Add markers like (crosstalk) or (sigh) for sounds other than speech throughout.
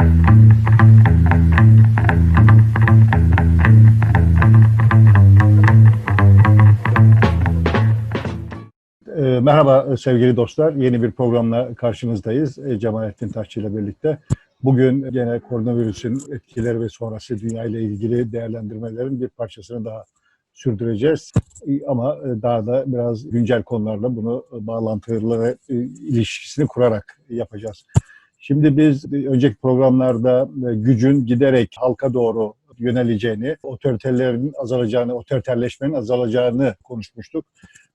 E, merhaba sevgili dostlar. Yeni bir programla karşınızdayız. E, Cemalettin Taşçı ile birlikte. Bugün gene koronavirüsün etkileri ve sonrası dünya ile ilgili değerlendirmelerin bir parçasını daha sürdüreceğiz. E, Ama e, daha da biraz güncel konularla bunu e, bağlantılı e, ilişkisini kurarak yapacağız. Şimdi biz önceki programlarda e, gücün giderek halka doğru yöneleceğini, otoriterlerin azalacağını, otoriterleşmenin azalacağını konuşmuştuk.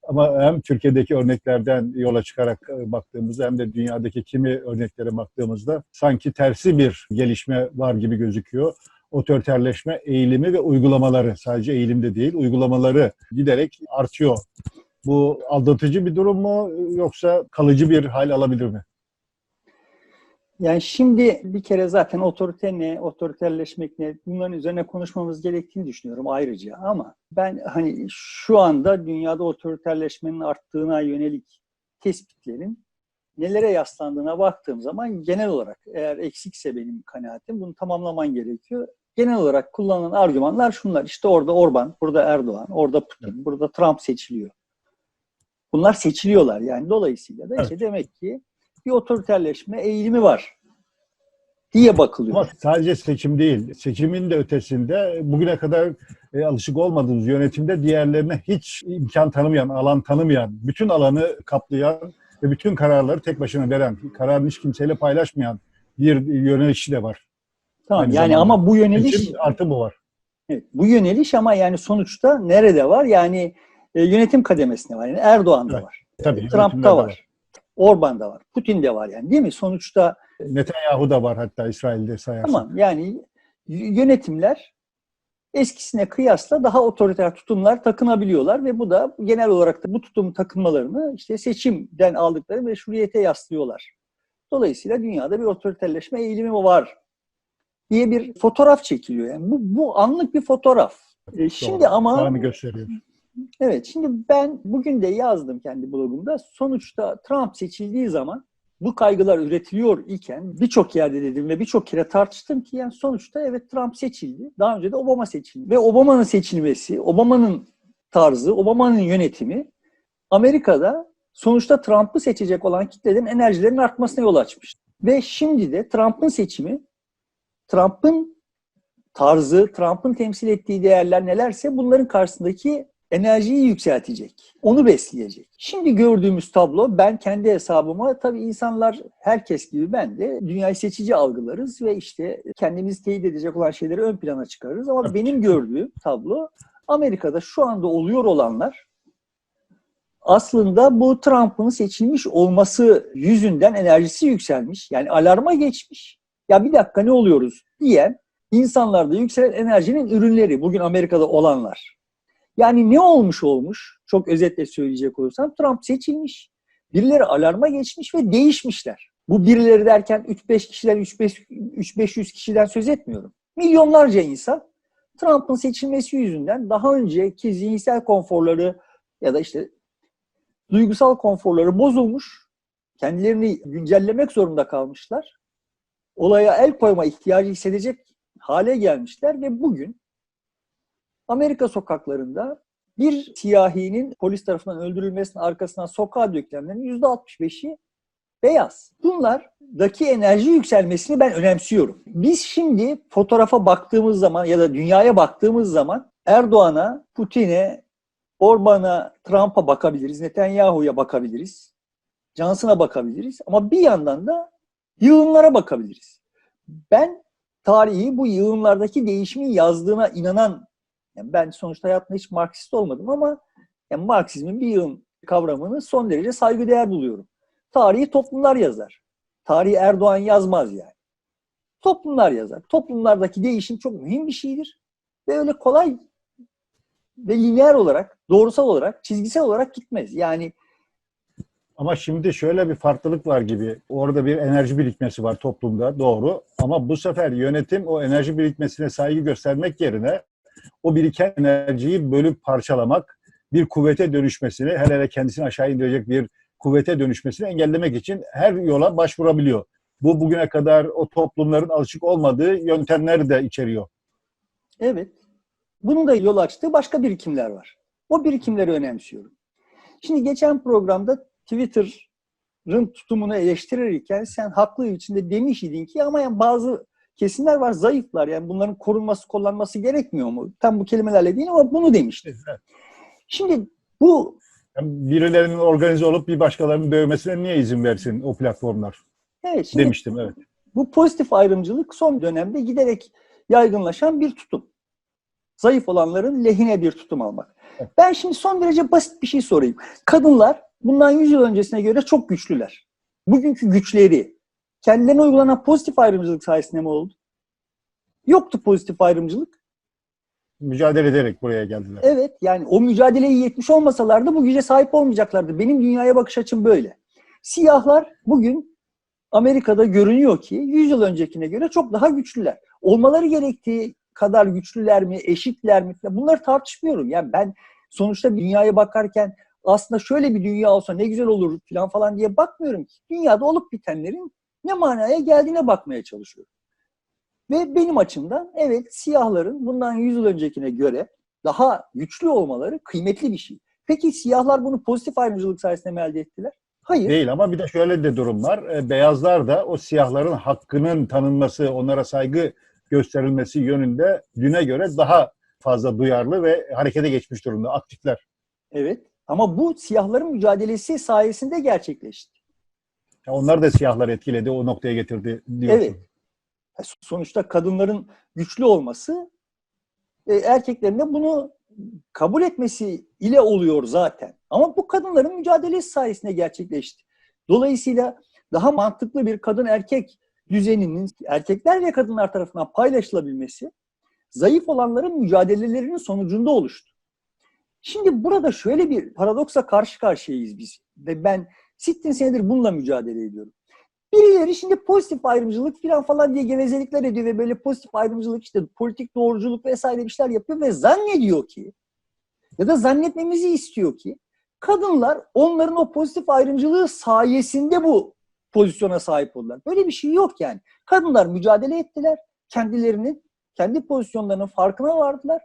Ama hem Türkiye'deki örneklerden yola çıkarak e, baktığımızda hem de dünyadaki kimi örneklere baktığımızda sanki tersi bir gelişme var gibi gözüküyor. Otoriterleşme eğilimi ve uygulamaları sadece eğilimde değil uygulamaları giderek artıyor. Bu aldatıcı bir durum mu yoksa kalıcı bir hal alabilir mi? Yani şimdi bir kere zaten otorite ne, otoriterleşmek ne bunların üzerine konuşmamız gerektiğini düşünüyorum ayrıca. Ama ben hani şu anda dünyada otoriterleşmenin arttığına yönelik tespitlerin nelere yaslandığına baktığım zaman genel olarak eğer eksikse benim kanaatim bunu tamamlaman gerekiyor. Genel olarak kullanılan argümanlar şunlar. İşte orada Orban, burada Erdoğan, orada Putin, burada Trump seçiliyor. Bunlar seçiliyorlar yani. Dolayısıyla da işte demek ki bir otoriterleşme eğilimi var diye bakılıyor. Ama sadece seçim değil. Seçimin de ötesinde bugüne kadar e, alışık olmadığımız yönetimde diğerlerine hiç imkan tanımayan, alan tanımayan, bütün alanı kaplayan ve bütün kararları tek başına veren, kararını hiç kimseyle paylaşmayan bir yönelişi de var. Tamam Aynı yani zamanda. ama bu yöneliş Seçim artı bu var. evet, bu yöneliş ama yani sonuçta nerede var? Yani e, yönetim kademesinde var. Yani Erdoğan'da Evet, var. Tabii, Trump'ta yönetimlerde var. Orban'da var. Putin'de var yani değil mi? Sonuçta Netanyahu da var hatta İsrail'de sayarsan. tamam yani yönetimler eskisine kıyasla daha otoriter tutumlar takınabiliyorlar ve bu da genel olarak da bu tutum takınmalarını işte seçimden aldıkları meşruiyete yaslıyorlar. Dolayısıyla dünyada bir otoriterleşme eğilimi var diye bir fotoğraf çekiliyor. Yani bu, bu anlık bir fotoğraf. E, şimdi Doğru, ama Kalanı gösteriyor. Evet, şimdi ben bugün de yazdım kendi blogumda. Sonuçta Trump seçildiği zaman bu kaygılar üretiliyor iken birçok yerde dedim ve birçok kere tartıştım ki yani sonuçta evet Trump seçildi. Daha önce de Obama seçildi. Ve Obama'nın seçilmesi, Obama'nın tarzı, Obama'nın yönetimi Amerika'da sonuçta Trump'ı seçecek olan kitlelerin enerjilerinin artmasına yol açmış. Ve şimdi de Trump'ın seçimi, Trump'ın tarzı, Trump'ın temsil ettiği değerler nelerse bunların karşısındaki enerjiyi yükseltecek. Onu besleyecek. Şimdi gördüğümüz tablo ben kendi hesabıma tabii insanlar herkes gibi ben de dünyayı seçici algılarız ve işte kendimizi teyit edecek olan şeyleri ön plana çıkarırız. Ama Evet. benim gördüğüm tablo Amerika'da şu anda oluyor olanlar aslında bu Trump'ın seçilmiş olması yüzünden enerjisi yükselmiş. Yani alarma geçmiş. Ya bir dakika ne oluyoruz diyen insanlarda yükselen enerjinin ürünleri bugün Amerika'da olanlar. Yani ne olmuş olmuş? Çok özetle söyleyecek olursam Trump seçilmiş. Birileri alarma geçmiş ve değişmişler. Bu birileri derken 3-5 kişiden 3-500 kişiden söz etmiyorum. Milyonlarca insan Trump'ın seçilmesi yüzünden daha önceki zihinsel konforları ya da işte duygusal konforları bozulmuş. Kendilerini güncellemek zorunda kalmışlar. Olaya el koyma ihtiyacı hissedecek hale gelmişler ve bugün Amerika sokaklarında bir siyahinin polis tarafından öldürülmesinin arkasından sokağa dökülenlerin %65'i beyaz. Bunlardaki enerji yükselmesini ben önemsiyorum. Biz şimdi fotoğrafa baktığımız zaman ya da dünyaya baktığımız zaman Erdoğan'a, Putin'e, Orban'a, Trump'a bakabiliriz, Netanyahu'ya bakabiliriz, Johnson'a bakabiliriz ama bir yandan da yığınlara bakabiliriz. Ben tarihi bu yığınlardaki değişimin yazdığına inanan yani ben sonuçta hayatımda hiç Marksist olmadım ama yani Marksizmin bir yığın kavramını son derece saygıdeğer buluyorum. Tarihi toplumlar yazar. Tarihi Erdoğan yazmaz yani. Toplumlar yazar. Toplumlardaki değişim çok mühim bir şeydir. Ve öyle kolay ve lineer olarak, doğrusal olarak, çizgisel olarak gitmez. Yani Ama şimdi şöyle bir farklılık var gibi. Orada bir enerji birikmesi var toplumda doğru. Ama bu sefer yönetim o enerji birikmesine saygı göstermek yerine o biriken enerjiyi bölüp parçalamak, bir kuvvete dönüşmesini, hele hele kendisini aşağı indirecek bir kuvvete dönüşmesini engellemek için her yola başvurabiliyor. bu bugüne kadar o toplumların alışık olmadığı yöntemleri de içeriyor. Evet. Bunun da yol açtığı başka birikimler var. O birikimleri önemsiyorum. Şimdi geçen programda Twitter'ın tutumunu eleştirirken sen haklı içinde demiş idin ki ama yani bazı kesimler var zayıflar yani bunların korunması kullanması gerekmiyor mu? Tam bu kelimelerle değil ama bunu demiştin. Şimdi bu Yani birilerinin organize olup bir başkalarının dövmesine niye izin versin o platformlar evet şimdi demiştim. Evet. Bu pozitif ayrımcılık son dönemde giderek yaygınlaşan bir tutum. Zayıf olanların lehine bir tutum almak. Ben şimdi son derece basit bir şey sorayım. Kadınlar bundan 100 yıl öncesine göre çok güçlüler. Bugünkü güçleri kendilerine uygulanan pozitif ayrımcılık sayesinde mi oldu? Yoktu pozitif ayrımcılık. Mücadele ederek buraya geldiler. Evet yani o mücadeleyi yetmiş olmasalardı bu güce sahip olmayacaklardı. Benim dünyaya bakış açım böyle. Siyahlar bugün Amerika'da görünüyor ki 100 yıl öncekine göre çok daha güçlüler. Olmaları gerektiği kadar güçlüler mi, eşitler mi? Bunları tartışmıyorum. Yani ben sonuçta dünyaya bakarken aslında şöyle bir dünya olsa ne güzel olur falan falan diye bakmıyorum ki. Dünyada olup bitenlerin ne manaya geldiğine bakmaya çalışıyorum. Ve benim açımdan evet siyahların bundan 100 yıl öncekine göre daha güçlü olmaları kıymetli bir şey. Peki siyahlar bunu pozitif ayrımcılık sayesinde mi elde ettiler? Hayır. Değil ama bir de şöyle de durum var. E, Beyazlar da o siyahların hakkının tanınması, onlara saygı gösterilmesi yönünde düne göre daha fazla duyarlı ve harekete geçmiş durumda. Aktifler. Evet. Ama bu siyahların mücadelesi sayesinde gerçekleşti. Ya Onlar da siyahlar etkiledi, o noktaya getirdi diyorsun. Evet. Sonuçta kadınların güçlü olması e, erkeklerin de bunu kabul etmesi ile oluyor zaten. Ama bu kadınların mücadelesi sayesinde gerçekleşti. Dolayısıyla daha mantıklı bir kadın erkek düzeninin erkekler ve kadınlar tarafından paylaşılabilmesi zayıf olanların mücadelelerinin sonucunda oluştu. Şimdi burada şöyle bir paradoksa karşı karşıyayız biz. Ve ben sittin senedir bununla mücadele ediyorum. Birileri şimdi pozitif ayrımcılık falan falan diye gevezelikler ediyor ve böyle pozitif ayrımcılık işte politik doğruculuk vesaire bir şeyler yapıyor ve zannediyor ki ya da zannetmemizi istiyor ki kadınlar onların o pozitif ayrımcılığı sayesinde bu pozisyona sahip oldular. Böyle bir şey yok yani. Kadınlar mücadele ettiler. Kendilerinin, kendi pozisyonlarının farkına vardılar.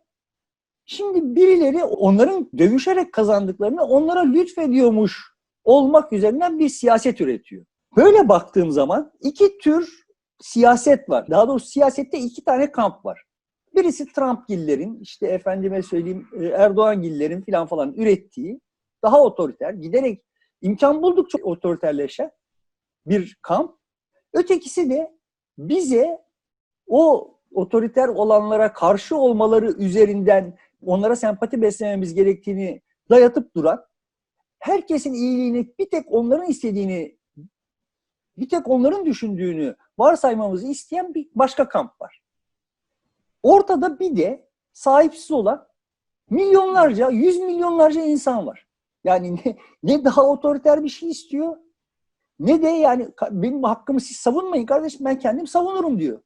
Şimdi birileri onların dövüşerek kazandıklarını onlara lütfediyormuş olmak üzerinden bir siyaset üretiyor. Böyle baktığım zaman iki tür siyaset var. Daha doğrusu siyasette iki tane kamp var. Birisi Trumpgillerin, işte efendime söyleyeyim e, Erdoğangillerin falan falan ürettiği daha otoriter, giderek imkan buldukça otoriterleşen bir kamp. Ötekisi de bize o otoriter olanlara karşı olmaları üzerinden onlara sempati beslememiz gerektiğini dayatıp duran, herkesin iyiliğini bir tek onların istediğini, bir tek onların düşündüğünü varsaymamızı isteyen bir başka kamp var. Ortada bir de sahipsiz olan milyonlarca, yüz milyonlarca insan var. Yani ne, ne daha otoriter bir şey istiyor, ne de yani benim hakkımı siz savunmayın kardeşim ben kendim savunurum diyor.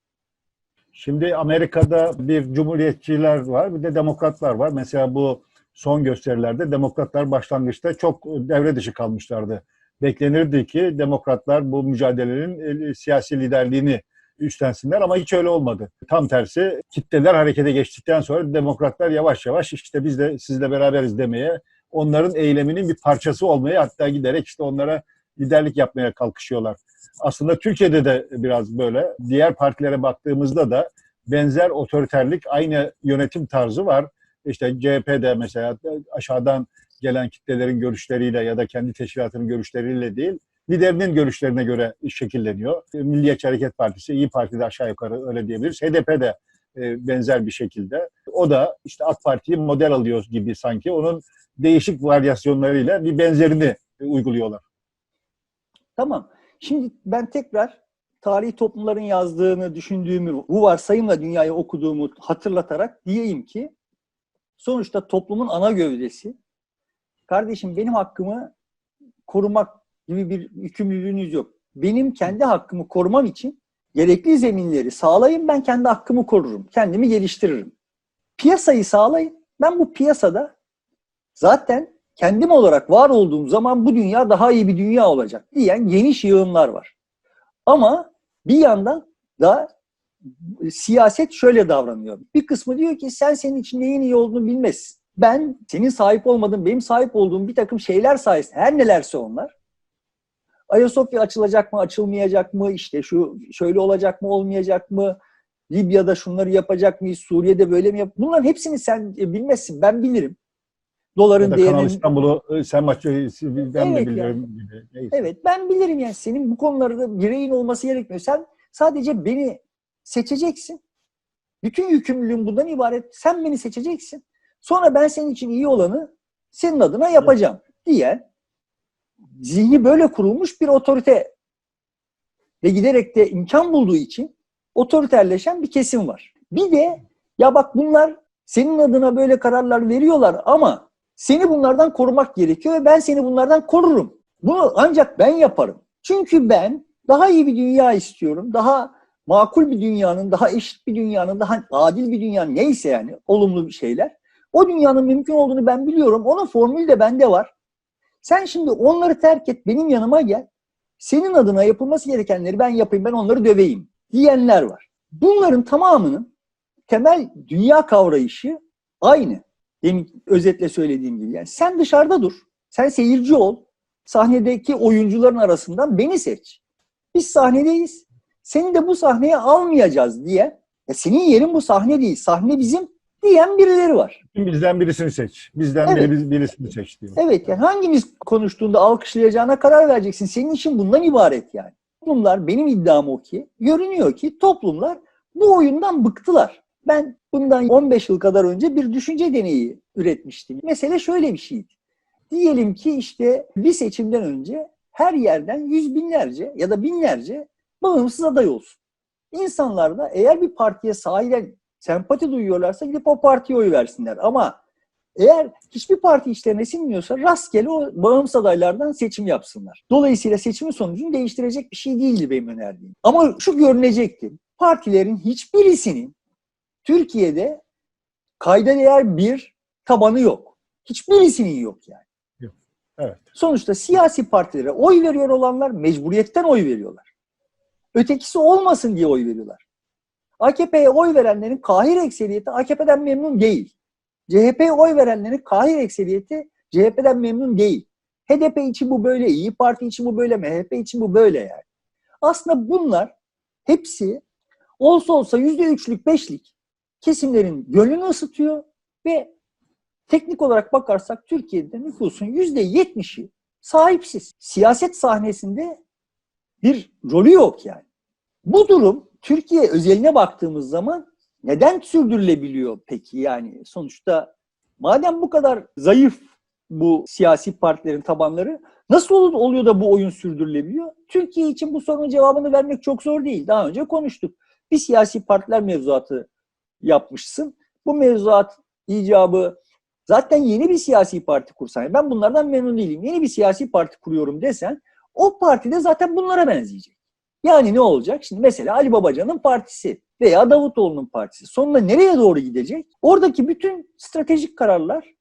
Şimdi Amerika'da bir cumhuriyetçiler var, bir de demokratlar var. Mesela bu son gösterilerde demokratlar başlangıçta çok devre dışı kalmışlardı. Beklenirdi ki demokratlar bu mücadelenin e, siyasi liderliğini üstlensinler ama hiç öyle olmadı. Tam tersi kitleler harekete geçtikten sonra demokratlar yavaş yavaş işte biz de sizle beraberiz demeye, onların eyleminin bir parçası olmaya hatta giderek işte onlara liderlik yapmaya kalkışıyorlar. Aslında Türkiye'de de biraz böyle. Diğer partilere baktığımızda da benzer otoriterlik, aynı yönetim tarzı var. İşte CHP'de mesela aşağıdan gelen kitlelerin görüşleriyle ya da kendi teşkilatının görüşleriyle değil, liderinin görüşlerine göre şekilleniyor. Milliyetçi Hareket Partisi, İyi Parti'de aşağı yukarı öyle diyebiliriz. HDP de e, benzer bir şekilde. O da işte AK Parti'yi model alıyor gibi sanki. Onun değişik varyasyonlarıyla bir benzerini uyguluyorlar. Tamam. Şimdi ben tekrar tarihi toplumların yazdığını düşündüğümü, bu varsayımla dünyayı okuduğumu hatırlatarak diyeyim ki sonuçta toplumun ana gövdesi kardeşim benim hakkımı korumak gibi bir yükümlülüğünüz yok. Benim kendi hakkımı korumam için gerekli zeminleri sağlayın ben kendi hakkımı korurum. Kendimi geliştiririm. Piyasayı sağlayın. Ben bu piyasada zaten kendim olarak var olduğum zaman bu dünya daha iyi bir dünya olacak diyen geniş yığınlar var. Ama Bir yandan da siyaset şöyle davranıyor. Bir kısmı diyor ki sen senin için neyin iyi olduğunu bilmezsin. Ben senin sahip olmadığın, benim sahip olduğum bir takım şeyler sayesinde her nelerse onlar Ayasofya açılacak mı, açılmayacak mı, işte şu şöyle olacak mı, olmayacak mı, Libya'da şunları yapacak mıyız, Suriye'de böyle mi yap? Bunların hepsini sen e, bilmezsin, ben bilirim. Doların Ya da Kanal değerinin İstanbul'u e, sen maçı ben Evet de gibi. Neyse. Evet ben bilirim yani senin bu konularda bireyin olması gerekmiyor. Sen sadece beni seçeceksin. Bütün yükümlülüğüm bundan ibaret. Sen beni seçeceksin. Sonra ben senin için iyi olanı senin adına yapacağım diyen zihni böyle kurulmuş bir otorite ve giderek de imkan bulduğu için otoriterleşen bir kesim var. Bir de ya bak bunlar senin adına böyle kararlar veriyorlar ama seni bunlardan korumak gerekiyor ve ben seni bunlardan korurum. Bunu ancak ben yaparım. Çünkü ben daha iyi bir dünya istiyorum. Daha makul bir dünyanın, daha eşit bir dünyanın, daha adil bir dünyanın neyse yani olumlu bir şeyler. O dünyanın mümkün olduğunu ben biliyorum. Onun formülü de bende var. Sen şimdi onları terk et, benim yanıma gel. Senin adına yapılması gerekenleri ben yapayım, ben onları döveyim diyenler var. Bunların tamamının temel dünya kavrayışı aynı. Demin özetle söylediğim gibi. Yani sen dışarıda dur. Sen seyirci ol. Sahnedeki oyuncuların arasından beni seç. Biz sahnedeyiz. Seni de bu sahneye almayacağız diye. Ya senin yerin bu sahne değil. Sahne bizim diyen birileri var. Bizden birisini seç. Bizden Evet. biri, birisini seç diyor. Evet yani hangimiz konuştuğunda alkışlayacağına karar vereceksin. Senin için bundan ibaret yani. Toplumlar benim iddiam o ki görünüyor ki toplumlar bu oyundan bıktılar. Ben bundan 15 yıl kadar önce bir düşünce deneyi üretmiştim. Mesele şöyle bir şeydi. Diyelim ki işte bir seçimden önce her yerden yüz binlerce ya da binlerce bağımsız aday olsun. İnsanlar da eğer bir partiye sahiden sempati duyuyorlarsa gidip o partiye oy versinler. Ama eğer hiçbir parti işlerine sinmiyorsa rastgele o bağımsız adaylardan seçim yapsınlar. Dolayısıyla seçimin sonucunu değiştirecek bir şey değildi benim önerdiğim. Ama şu görünecekti. Partilerin hiçbirisinin Türkiye'de kayda değer bir tabanı yok. Hiçbirisinin yok yani. Evet. Sonuçta siyasi partilere oy veriyor olanlar mecburiyetten oy veriyorlar. Ötekisi olmasın diye oy veriyorlar. AKP'ye oy verenlerin kahir ekseriyeti AKP'den memnun değil. CHP'ye oy verenlerin kahir ekseriyeti CHP'den memnun değil. HDP için bu böyle, İyi Parti için bu böyle, MHP için bu böyle yani. Aslında bunlar hepsi olsa olsa yüzde üçlük, beşlik kesimlerin gönlünü ısıtıyor ve teknik olarak bakarsak Türkiye'de nüfusun yüzde yetmişi sahipsiz. Siyaset sahnesinde bir rolü yok yani. Bu durum Türkiye özeline baktığımız zaman neden sürdürülebiliyor peki? Yani sonuçta madem bu kadar zayıf bu siyasi partilerin tabanları nasıl ol- oluyor da bu oyun sürdürülebiliyor? Türkiye için bu sorunun cevabını vermek çok zor değil. Daha önce konuştuk. Bir siyasi partiler mevzuatı yapmışsın. Bu mevzuat icabı zaten yeni bir siyasi parti kursan, ben bunlardan memnun değilim. Yeni bir siyasi parti kuruyorum desen o parti de zaten bunlara benzeyecek. Yani ne olacak? Şimdi mesela Ali Babacan'ın partisi veya Davutoğlu'nun partisi sonunda nereye doğru gidecek? Oradaki bütün stratejik kararlar,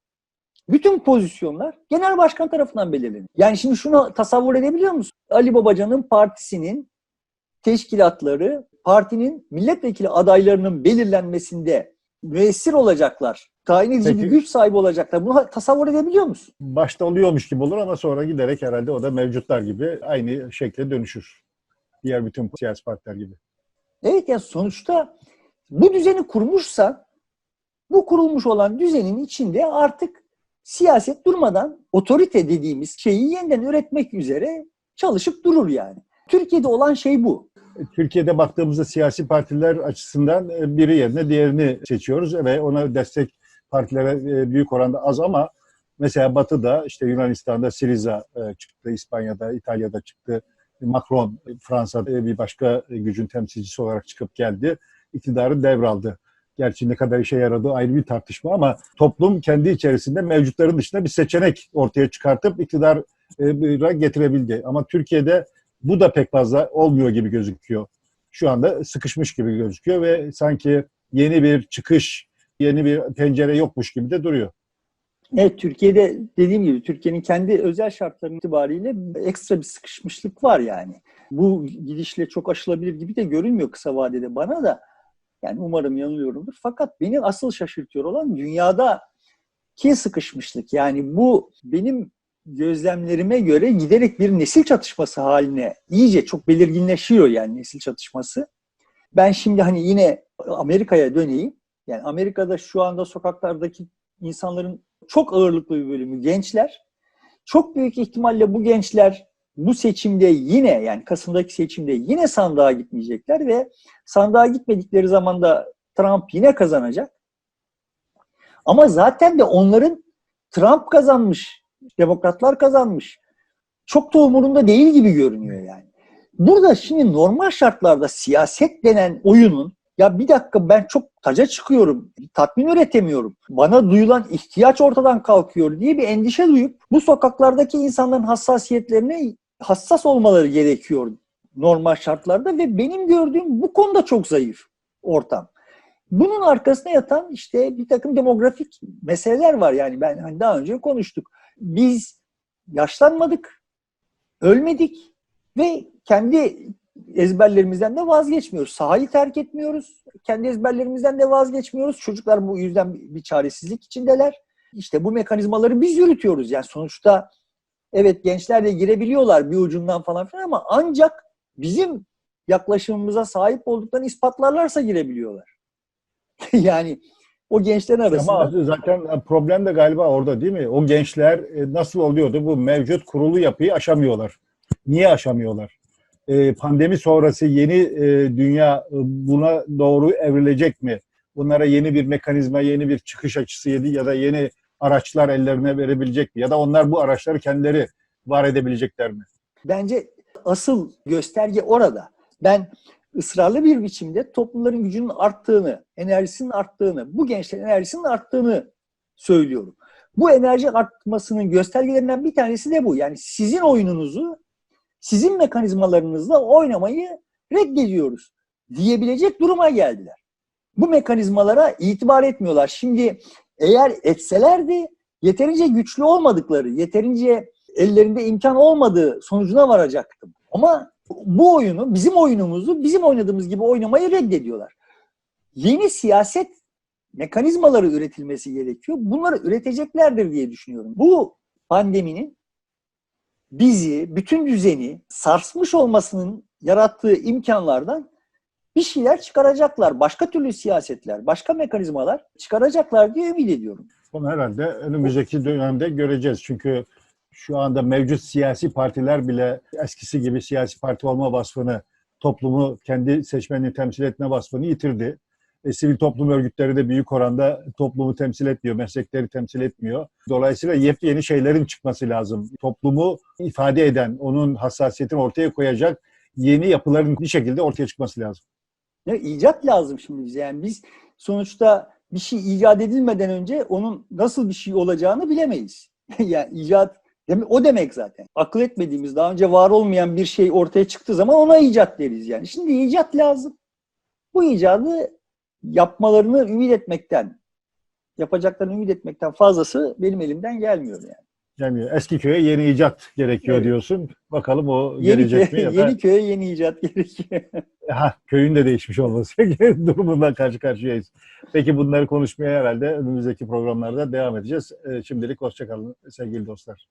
bütün pozisyonlar genel başkan tarafından belirlenir. Yani şimdi şunu tasavvur edebiliyor musun? Ali Babacan'ın partisinin teşkilatları partinin milletvekili adaylarının belirlenmesinde müessir olacaklar. Tayin edici bir güç sahibi olacaklar. Bunu tasavvur edebiliyor musun? Başta oluyormuş gibi olur ama sonra giderek herhalde o da mevcutlar gibi aynı şekle dönüşür. Diğer bütün siyasi partiler gibi. Evet ya sonuçta bu düzeni kurmuşsa bu kurulmuş olan düzenin içinde artık siyaset durmadan otorite dediğimiz şeyi yeniden üretmek üzere çalışıp durur yani. Türkiye'de olan şey bu. Türkiye'de baktığımızda siyasi partiler açısından e, biri yerine diğerini seçiyoruz ve ona destek partilere e, büyük oranda az ama mesela Batı'da işte Yunanistan'da Siriza e, çıktı, İspanya'da, İtalya'da çıktı. Macron Fransa'da bir başka gücün temsilcisi olarak çıkıp geldi. İktidarı devraldı. Gerçi ne kadar işe yaradığı ayrı bir tartışma ama toplum kendi içerisinde mevcutların dışında bir seçenek ortaya çıkartıp iktidara getirebildi. Ama Türkiye'de bu da pek fazla olmuyor gibi gözüküyor. Şu anda sıkışmış gibi gözüküyor ve sanki yeni bir çıkış, yeni bir pencere yokmuş gibi de duruyor. Evet Türkiye'de dediğim gibi Türkiye'nin kendi özel şartları itibariyle ekstra bir sıkışmışlık var yani. Bu gidişle çok aşılabilir gibi de görünmüyor kısa vadede bana da. Yani umarım yanılıyorumdur. Fakat beni asıl şaşırtıyor olan dünyada ki sıkışmışlık. Yani bu benim gözlemlerime göre giderek bir nesil çatışması haline iyice çok belirginleşiyor yani nesil çatışması. Ben şimdi hani yine Amerika'ya döneyim. Yani Amerika'da şu anda sokaklardaki insanların çok ağırlıklı bir bölümü gençler. Çok büyük ihtimalle bu gençler bu seçimde yine yani Kasım'daki seçimde yine sandığa gitmeyecekler ve sandığa gitmedikleri zaman da Trump yine kazanacak. Ama zaten de onların Trump kazanmış, demokratlar kazanmış. Çok da umurunda değil gibi görünüyor yani. Burada şimdi normal şartlarda siyaset denen oyunun ya bir dakika ben çok taca çıkıyorum, tatmin üretemiyorum. Bana duyulan ihtiyaç ortadan kalkıyor diye bir endişe duyup bu sokaklardaki insanların hassasiyetlerine hassas olmaları gerekiyor normal şartlarda ve benim gördüğüm bu konuda çok zayıf ortam. Bunun arkasına yatan işte bir takım demografik meseleler var. Yani ben hani daha önce konuştuk. Biz yaşlanmadık, ölmedik ve kendi ezberlerimizden de vazgeçmiyoruz. Sahayı terk etmiyoruz. Kendi ezberlerimizden de vazgeçmiyoruz. Çocuklar bu yüzden bir çaresizlik içindeler. İşte bu mekanizmaları biz yürütüyoruz. Yani sonuçta evet gençler de girebiliyorlar bir ucundan falan filan ama ancak bizim yaklaşımımıza sahip olduklarını ispatlarlarsa girebiliyorlar. (laughs) yani o gençlerin arasında. Ama zaten problem de galiba orada değil mi? O gençler e, nasıl oluyordu? Bu mevcut kurulu yapıyı aşamıyorlar. Niye aşamıyorlar? E, pandemi sonrası yeni e, dünya buna doğru evrilecek mi? Bunlara yeni bir mekanizma, yeni bir çıkış açısı ya da yeni araçlar ellerine verebilecek mi? Ya da onlar bu araçları kendileri var edebilecekler mi? Bence asıl gösterge orada. Ben ısrarlı bir biçimde toplumların gücünün arttığını, enerjisinin arttığını, bu gençlerin enerjisinin arttığını söylüyorum. Bu enerji artmasının göstergelerinden bir tanesi de bu. Yani sizin oyununuzu, sizin mekanizmalarınızla oynamayı reddediyoruz diyebilecek duruma geldiler. Bu mekanizmalara itibar etmiyorlar. Şimdi eğer etselerdi yeterince güçlü olmadıkları, yeterince ellerinde imkan olmadığı sonucuna varacaktım. Ama bu oyunu, bizim oyunumuzu bizim oynadığımız gibi oynamayı reddediyorlar. Yeni siyaset mekanizmaları üretilmesi gerekiyor. Bunları üreteceklerdir diye düşünüyorum. Bu pandeminin bizi, bütün düzeni sarsmış olmasının yarattığı imkanlardan bir şeyler çıkaracaklar. Başka türlü siyasetler, başka mekanizmalar çıkaracaklar diye ümit ediyorum. Bunu herhalde önümüzdeki dönemde göreceğiz. Çünkü şu anda mevcut siyasi partiler bile eskisi gibi siyasi parti olma vasfını, toplumu kendi seçmenini temsil etme vasfını yitirdi. E, sivil toplum örgütleri de büyük oranda toplumu temsil etmiyor, meslekleri temsil etmiyor. Dolayısıyla yepyeni şeylerin çıkması lazım. Toplumu ifade eden, onun hassasiyetini ortaya koyacak yeni yapıların bir şekilde ortaya çıkması lazım. Ya, icat lazım şimdi bize. Yani biz sonuçta bir şey icat edilmeden önce onun nasıl bir şey olacağını bilemeyiz. (laughs) yani icat o demek zaten. Akıl etmediğimiz, daha önce var olmayan bir şey ortaya çıktığı zaman ona icat deriz yani. Şimdi icat lazım. Bu icadı yapmalarını ümit etmekten, yapacaklarını ümit etmekten fazlası benim elimden gelmiyor yani. Yani eski köye yeni icat gerekiyor Evet. diyorsun. Bakalım o Yeni, gelecek köye, mi? Ya da yeni köye yeni icat gerekiyor. (laughs) ha, köyün de değişmiş olması (laughs) durumundan karşı karşıyayız. Peki bunları konuşmaya herhalde önümüzdeki programlarda devam edeceğiz. Ee, Şimdilik hoşçakalın sevgili dostlar.